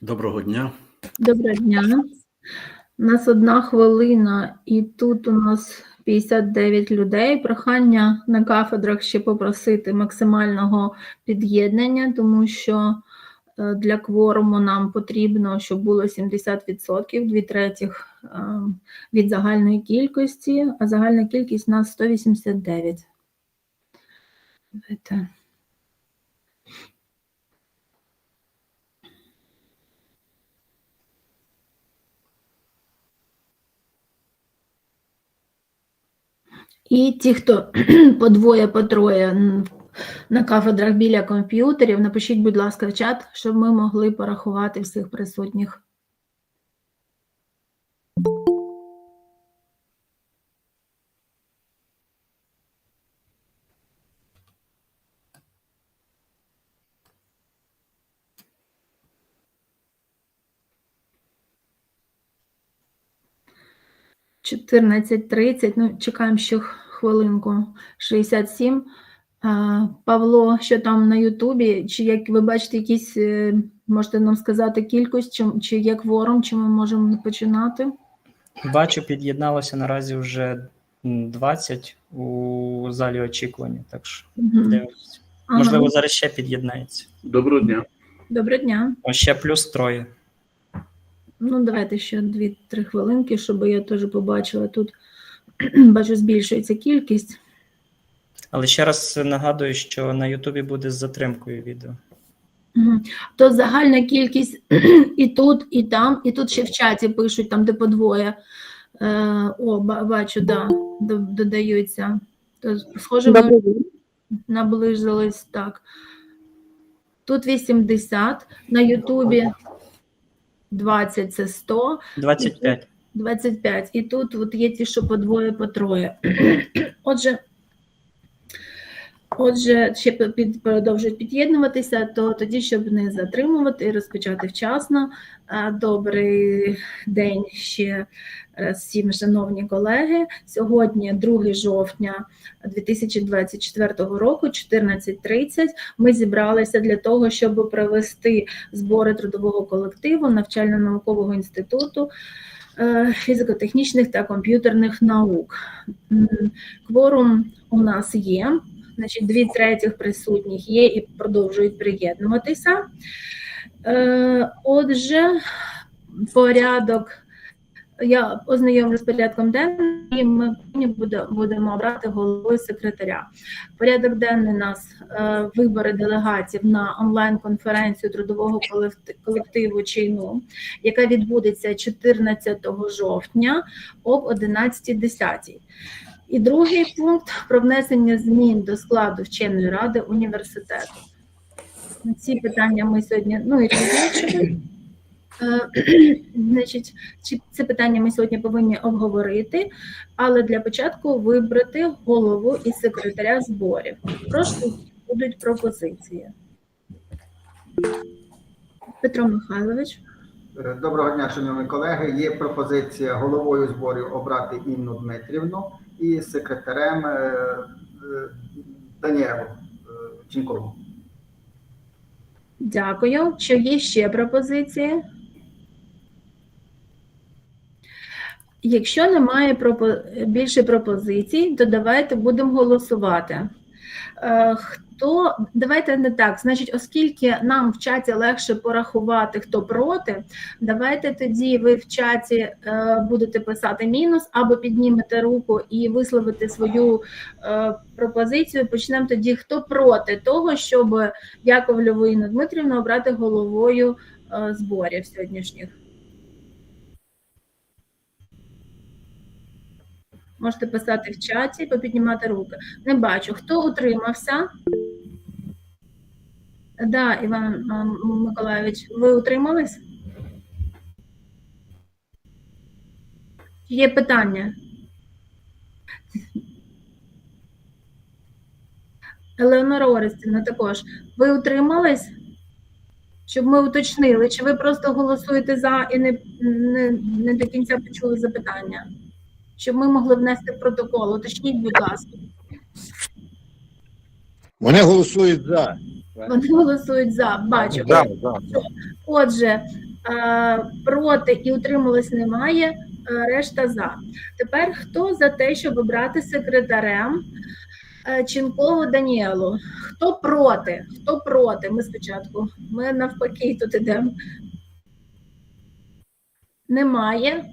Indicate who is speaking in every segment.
Speaker 1: Доброго дня.
Speaker 2: Доброго дня. У нас одна хвилина, і тут у нас 59 людей. Прохання на кафедрах ще попросити максимального під'єднання, тому що е, для кворуму нам потрібно, щоб було 70%, дві третіх е, від загальної кількості, а загальна кількість у нас 189. Давайте. І ті, хто по двоє, по троє на кафедрах біля комп'ютерів, напишіть, будь ласка, в чат, щоб ми могли порахувати всіх присутніх. Чотирнадцять тридцять. Ну, чекаємо ще хвилинку. 67. А, Павло, що там на Ютубі? Чи як ви бачите, якісь е, можете нам сказати кількість, чи, чи є кворум, чи ми можемо починати?
Speaker 3: Бачу, під'єдналося наразі вже м, 20 у залі очікування, так що
Speaker 2: Мгм.
Speaker 3: дивимося.
Speaker 2: Ага.
Speaker 3: Можливо, зараз ще під'єднається.
Speaker 1: Доброго дня.
Speaker 2: Доброго дня.
Speaker 3: О, ще плюс троє.
Speaker 2: Ну, давайте ще 2-3 хвилинки, щоб я теж побачила. Тут бачу, збільшується кількість.
Speaker 3: Але ще раз нагадую, що на Ютубі буде з затримкою відео.
Speaker 2: То загальна кількість і тут, і там, і тут ще в чаті пишуть, там де по двоє. Е, о, бачу, да, додаються. То, схоже, ми наблизились так. Тут 80, на Ютубі 20 це 100,
Speaker 3: 25.
Speaker 2: 25. І тут от є ті, що по двоє, по троє. Отже, отже, ще під, продовжують під'єднуватися, то тоді, щоб не затримувати і розпочати вчасно. Добрий день ще всім, шановні колеги. Сьогодні 2 жовтня 2024 року, 14.30, ми зібралися для того, щоб провести збори трудового колективу навчально-наукового інституту е, фізико-технічних та комп'ютерних наук. Кворум у нас є, значить, дві третіх присутніх є і продовжують приєднуватися. Е, Отже, порядок. Я ознайомлю з порядком денним, і ми будемо обрати голову секретаря. Порядок денний у нас е, вибори делегатів на онлайн-конференцію трудового колективу «Чийну», яка відбудеться 14 жовтня об 11.10. І другий пункт про внесення змін до складу вченої ради університету. Ці питання ми сьогодні ну і розглядали. Е, Значить, це питання ми сьогодні повинні обговорити, але для початку вибрати голову і секретаря зборів. Прошу, будуть пропозиції. Петро Михайлович.
Speaker 4: Е, Доброго дня, шановні колеги. Є пропозиція головою зборів обрати Інну Дмитрівну і секретарем е, Даніелу Чінкову.
Speaker 2: Дякую. Чи є ще пропозиції? Якщо немає пропо- більше пропозицій, то давайте будемо голосувати. Е, Хто давайте не так. Значить, оскільки нам в чаті легше порахувати, хто проти, давайте тоді ви в чаті е, будете писати мінус або піднімете руку і висловити свою е, пропозицію. Почнемо тоді, хто проти того, щоб Яковлеву Інну Дмитрівну обрати головою зборів сьогоднішніх. Можете писати в чаті, попіднімати руки. Не бачу. Хто утримався? Да, Іван Миколайович, ви утримались? Є питання? Елеонора Орестівна також. Ви утримались? Щоб ми уточнили, чи ви просто голосуєте за і не, не, не до кінця почули запитання? Щоб ми могли внести протокол. Уточніть, будь ласка.
Speaker 1: Вони голосують за.
Speaker 2: Вони голосують за. Бачу.
Speaker 1: Да, да.
Speaker 2: Отже, е, проти і утрималось немає, е, решта за. Тепер хто за те, щоб обрати секретарем е, Чінкову Даніелу? Хто проти? Хто проти? Ми спочатку. Ми навпаки тут ідемо. Немає.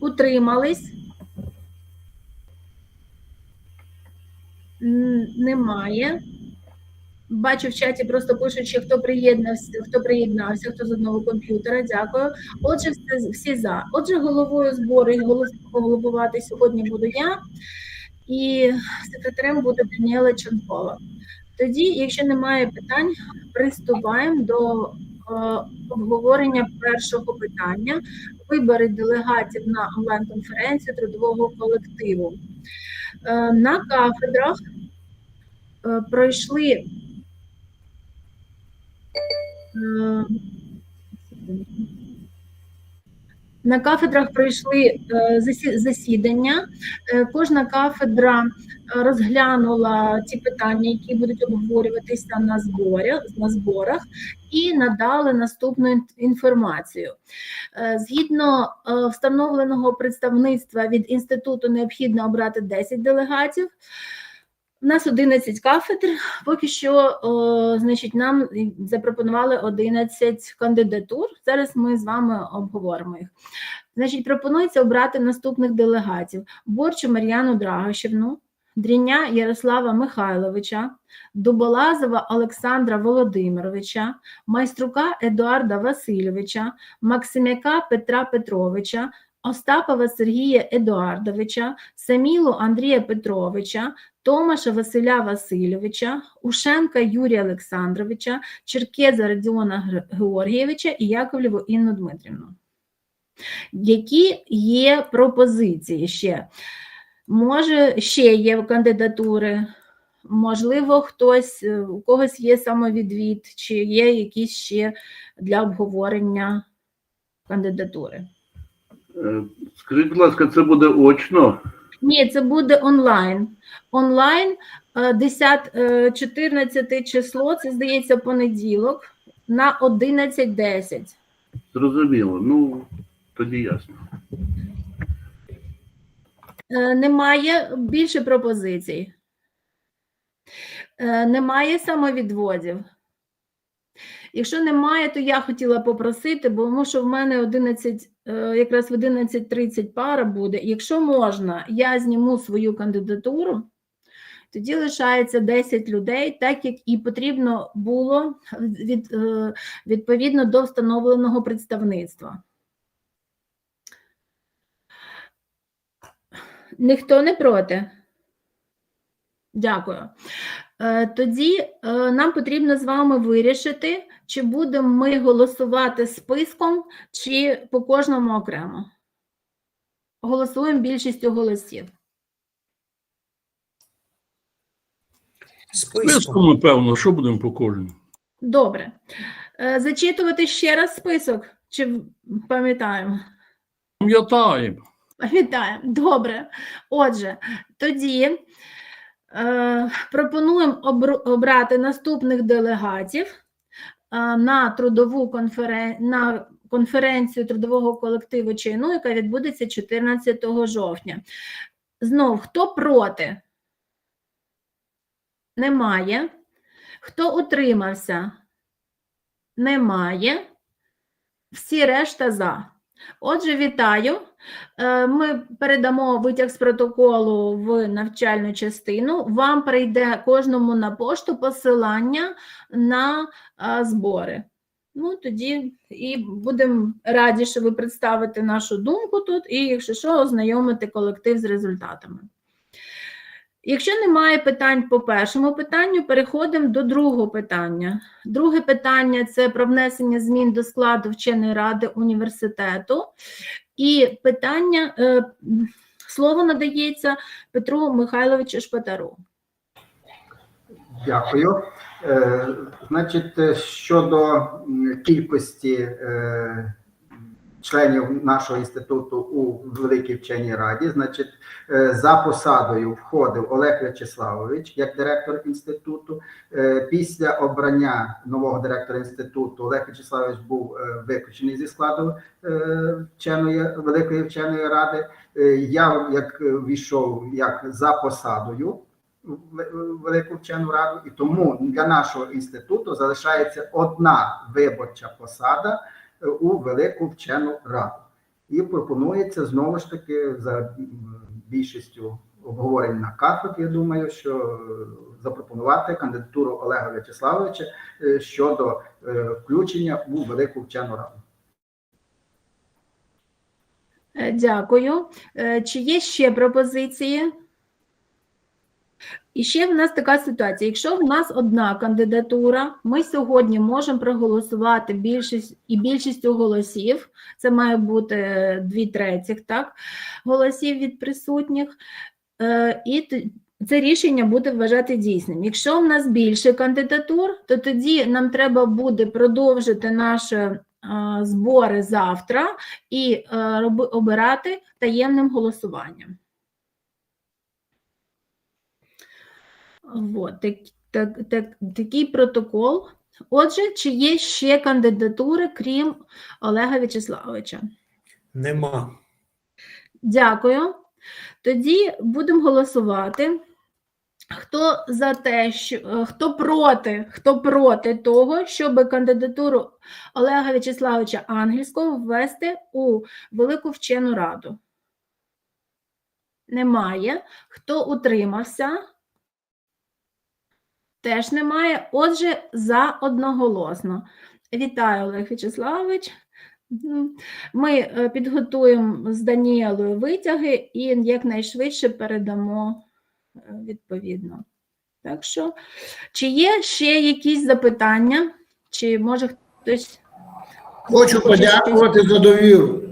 Speaker 2: Утримались? Немає. Бачу в чаті, просто пишуть, що хто приєднався, хто приєднався, хто з одного комп'ютера. Дякую. Отже, всі, всі за. Отже, головою збору і головувати сьогодні буду я, і секретарем буде Даніела Ченкова. Тоді, якщо немає питань, приступаємо до обговорення першого питання: вибори делегатів на онлайн-конференцію трудового колективу. Е, на кафедрах е, пройшли Е, На кафедрах пройшли е, засідання. Е, Кожна кафедра е, розглянула ті питання, які будуть обговорюватися на зборі, на зборах, і надали наступну інформацію. Е, Згідно е, встановленого представництва від інституту необхідно обрати 10 делегатів. У нас 11 кафедр. Поки що, значить, нам запропонували 11 кандидатур. Зараз ми з вами обговоримо їх. Значить, пропонується обрати наступних делегатів: Борчу Мар'яну Драгощівну, Дріня Ярослава Михайловича, Дуболазова Олександра Володимировича, Майструка Едуарда Васильовича, Максимяка Петра Петровича, Остапова Сергія Едуардовича, Самілу Андрія Петровича, Томаша Василя Васильовича, Ушенка Юрія Олександровича, Черкеза Радіона Георгійовича і Яковлєву Інну Дмитрівну. Які є пропозиції ще? Може, ще є кандидатури, можливо, хтось, е, у когось є самовідвід, чи є якісь ще для обговорення кандидатури.
Speaker 5: Е, Скажіть, будь ласка, це буде очно?
Speaker 2: Ні, це буде онлайн. Онлайн е, 10, е, 14 число, це здається понеділок на 11.10.
Speaker 5: Зрозуміло. Ну, тоді ясно.
Speaker 2: Е, Немає більше пропозицій. Е, Немає самовідводів. Якщо немає, то я хотіла попросити, бо що в мене 11, е, якраз в 11.30 пара буде. Якщо можна, я зніму свою кандидатуру, тоді лишається 10 людей, так як і потрібно було від, відповідно до встановленого представництва. Ніхто не проти? Дякую. Е, Тоді е, нам потрібно з вами вирішити, чи будемо ми голосувати списком, чи по кожному окремо. Голосуємо більшістю голосів.
Speaker 6: Списком, напевно, що будемо по кожному?
Speaker 2: Добре. Е, Зачитувати ще раз список, чи пам'ятаємо?
Speaker 6: Пам'ятаємо.
Speaker 2: Пам'ятаємо. Добре. Отже, тоді е, пропонуємо обрати наступних делегатів е, на трудову конферен... на конференцію трудового колективу ЧНУ, яка відбудеться 14 жовтня. Знов, хто проти? Немає. Хто утримався? Немає. Всі решта за. Отже, вітаю. Е, Ми передамо витяг з протоколу в навчальну частину. Вам прийде кожному на пошту посилання на збори. Ну, тоді і будемо раді, що ви представите нашу думку тут, і, якщо що, ознайомити колектив з результатами. Якщо немає питань по першому питанню, переходимо до другого питання. Друге питання це про внесення змін до складу вченої ради університету. І питання е, слово надається Петру Михайловичу Шпатару.
Speaker 4: Дякую. Е, Значить, е, щодо кількості членів нашого інституту у Великій вченій раді. Значить, е, за посадою входив Олег В'ячеславович як директор інституту. Е, Після обрання нового директора інституту Олег В'ячеславович був е, виключений зі складу вченої великої вченої ради. Я як війшов як за посадою велику вчену раду, і тому для нашого інституту залишається одна виборча посада у велику вчену раду. І пропонується знову ж таки за більшістю обговорень на кафедрі, я думаю, що е, запропонувати кандидатуру Олега В'ячеславовича е, щодо е, включення у велику вчену раду.
Speaker 2: Е, Дякую. Е, Чи є ще пропозиції? І ще в нас така ситуація. Якщо в нас одна кандидатура, ми сьогодні можемо проголосувати більшість і більшістю голосів. Це має бути е, дві третіх, так, голосів від присутніх. Е, І це рішення буде вважати дійсним. Якщо в нас більше кандидатур, то тоді нам треба буде продовжити наші е, збори завтра і роби- обирати таємним голосуванням. Вот, так, так, так, такий протокол. Отже, чи є ще кандидатури, крім Олега В'ячеславовича?
Speaker 1: Нема.
Speaker 2: Дякую. Тоді будемо голосувати. Хто за те, що хто проти, хто проти того, щоб кандидатуру Олега В'ячеславовича Ангельського ввести у Велику вчену раду? Немає. Хто утримався? Теж немає. Отже, за одноголосно. Вітаю, Олег В'ячеславович. Ми е, підготуємо з Даніелою витяги і якнайшвидше передамо е, відповідно. Так що, чи є ще якісь запитання? Чи може хтось
Speaker 7: Хочу подякувати за довіру.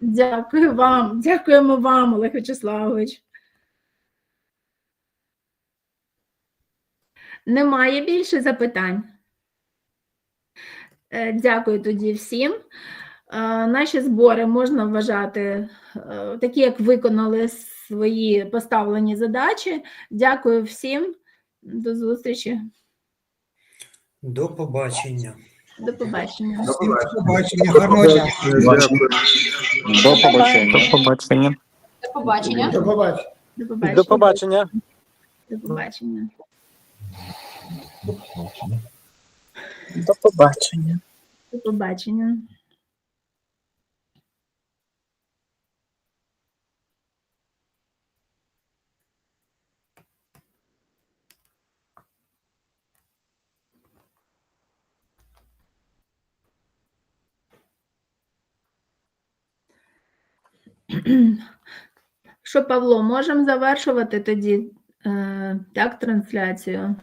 Speaker 2: Дякую вам, дякуємо вам, Олег Вячеславович. Немає більше запитань. Е, Дякую тоді всім. Е, Наші збори можна вважати е, такі, як виконали свої поставлені задачі. Дякую всім. До зустрічі.
Speaker 1: До побачення.
Speaker 2: До побачення.
Speaker 3: До побачення. до побачення.
Speaker 8: До побачення.
Speaker 7: До побачення.
Speaker 2: До побачення.
Speaker 9: До побачення.
Speaker 2: До побачення.
Speaker 9: До побачення.
Speaker 2: До побачення. Що, Павло, можемо завершувати тоді е, так, трансляцію?